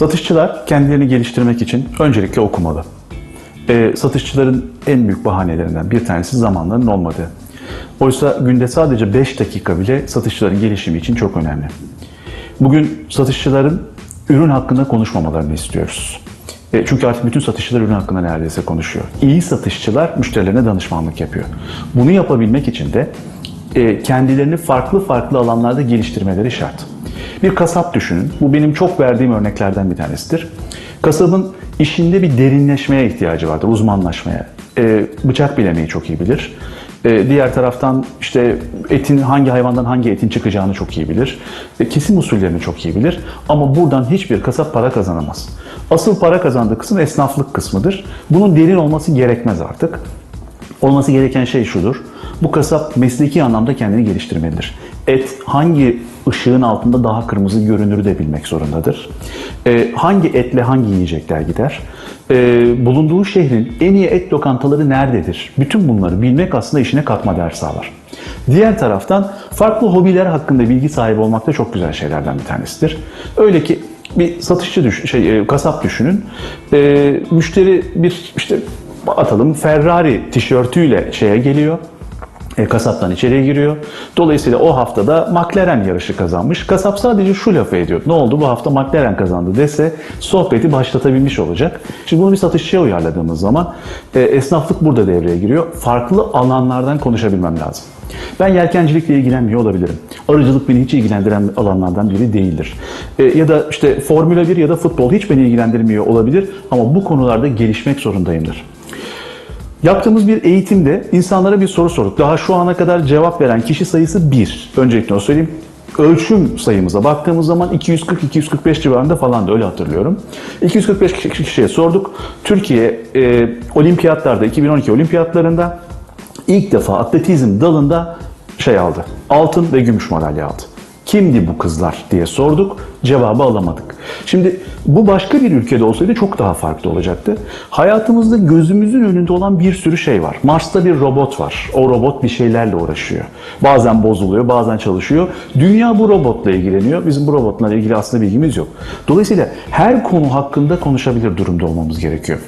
Satışçılar kendilerini geliştirmek için öncelikle okumalı. E, satışçıların en büyük bahanelerinden bir tanesi zamanların olmadığı. Oysa günde sadece 5 dakika bile satışçıların gelişimi için çok önemli. Bugün satışçıların ürün hakkında konuşmamalarını istiyoruz. E, çünkü artık bütün satışçılar ürün hakkında neredeyse konuşuyor. İyi satışçılar müşterilerine danışmanlık yapıyor. Bunu yapabilmek için de e, kendilerini farklı farklı alanlarda geliştirmeleri şart. Bir kasap düşünün. Bu benim çok verdiğim örneklerden bir tanesidir. Kasabın işinde bir derinleşmeye ihtiyacı vardır, uzmanlaşmaya. E, bıçak bilemeyi çok iyi bilir. E, diğer taraftan işte etin hangi hayvandan hangi etin çıkacağını çok iyi bilir. E, kesim usullerini çok iyi bilir. Ama buradan hiçbir kasap para kazanamaz. Asıl para kazandığı kısım esnaflık kısmıdır. Bunun derin olması gerekmez artık. Olması gereken şey şudur. Bu kasap mesleki anlamda kendini geliştirmelidir. Et hangi ışığın altında daha kırmızı görünür de bilmek zorundadır. Ee, hangi etle hangi yiyecekler gider? Ee, bulunduğu şehrin en iyi et lokantaları nerededir? Bütün bunları bilmek aslında işine katma değer sağlar. Diğer taraftan farklı hobiler hakkında bilgi sahibi olmak da çok güzel şeylerden bir tanesidir. Öyle ki bir satışçı düş, şey e, kasap düşünün. Ee, müşteri bir işte atalım Ferrari tişörtüyle şeye geliyor. E, kasaptan içeriye giriyor. Dolayısıyla o haftada McLaren yarışı kazanmış. Kasap sadece şu lafı ediyor. Ne oldu bu hafta McLaren kazandı dese sohbeti başlatabilmiş olacak. Şimdi bunu bir satışçıya uyarladığımız zaman e, esnaflık burada devreye giriyor. Farklı alanlardan konuşabilmem lazım. Ben yelkencilikle ilgilenmiyor olabilirim. Arıcılık beni hiç ilgilendiren alanlardan biri değildir. E, ya da işte Formula 1 ya da futbol hiç beni ilgilendirmiyor olabilir ama bu konularda gelişmek zorundayımdır. Yaptığımız bir eğitimde insanlara bir soru sorduk. Daha şu ana kadar cevap veren kişi sayısı 1. Öncelikle onu söyleyeyim. Ölçüm sayımıza baktığımız zaman 240-245 civarında falan da öyle hatırlıyorum. 245 kişiye sorduk. Türkiye e, olimpiyatlarda 2012 olimpiyatlarında ilk defa atletizm dalında şey aldı. Altın ve gümüş madalya aldı. Kimdi bu kızlar diye sorduk. Cevabı alamadık. Şimdi bu başka bir ülkede olsaydı çok daha farklı olacaktı. Hayatımızda gözümüzün önünde olan bir sürü şey var. Mars'ta bir robot var. O robot bir şeylerle uğraşıyor. Bazen bozuluyor, bazen çalışıyor. Dünya bu robotla ilgileniyor. Bizim bu robotla ilgili aslında bilgimiz yok. Dolayısıyla her konu hakkında konuşabilir durumda olmamız gerekiyor.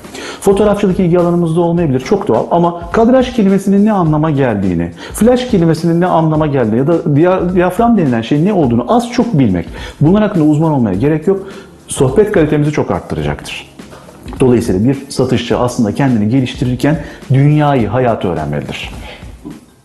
Fotoğrafçılık ilgi alanımızda olmayabilir. Çok doğal ama kadraj kelimesinin ne anlama geldiğini, flash kelimesinin ne anlama geldiğini ya da diya- diyafram denilen şeyin ne olduğunu az çok bilmek. Bunlar hakkında uzman olmaya gerek yok. Sohbet kalitemizi çok arttıracaktır. Dolayısıyla bir satışçı aslında kendini geliştirirken dünyayı, hayatı öğrenmelidir.